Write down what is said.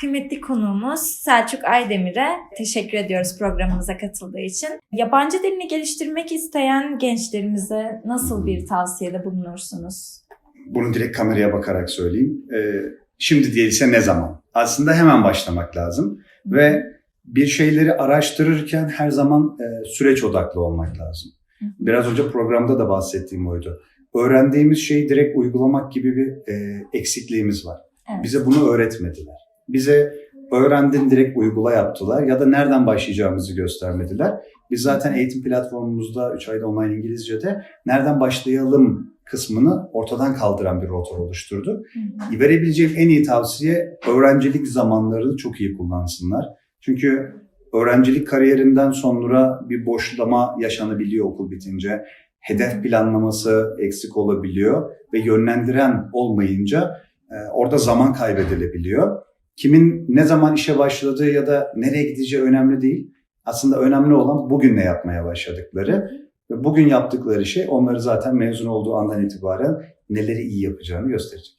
kıymetli konuğumuz Selçuk Aydemir'e teşekkür ediyoruz programımıza katıldığı için. Yabancı dilini geliştirmek isteyen gençlerimize nasıl bir tavsiyede bulunursunuz? Bunu direkt kameraya bakarak söyleyeyim. Ee, şimdi değilse ne zaman? Aslında hemen başlamak lazım ve bir şeyleri araştırırken her zaman e, süreç odaklı olmak lazım. Biraz önce programda da bahsettiğim oydu. Öğrendiğimiz şeyi direkt uygulamak gibi bir e, eksikliğimiz var. Evet. Bize bunu öğretmediler. Bize öğrendin direkt uygula yaptılar ya da nereden başlayacağımızı göstermediler. Biz zaten eğitim platformumuzda 3 ayda online İngilizce'de nereden başlayalım kısmını ortadan kaldıran bir rotor oluşturduk. Hı hı. Verebileceğim en iyi tavsiye öğrencilik zamanlarını çok iyi kullansınlar. Çünkü öğrencilik kariyerinden sonra bir boşlama yaşanabiliyor okul bitince. Hedef planlaması eksik olabiliyor ve yönlendiren olmayınca e, orada zaman kaybedilebiliyor. Kimin ne zaman işe başladığı ya da nereye gideceği önemli değil. Aslında önemli olan bugün ne yapmaya başladıkları ve bugün yaptıkları şey onları zaten mezun olduğu andan itibaren neleri iyi yapacağını gösterecek.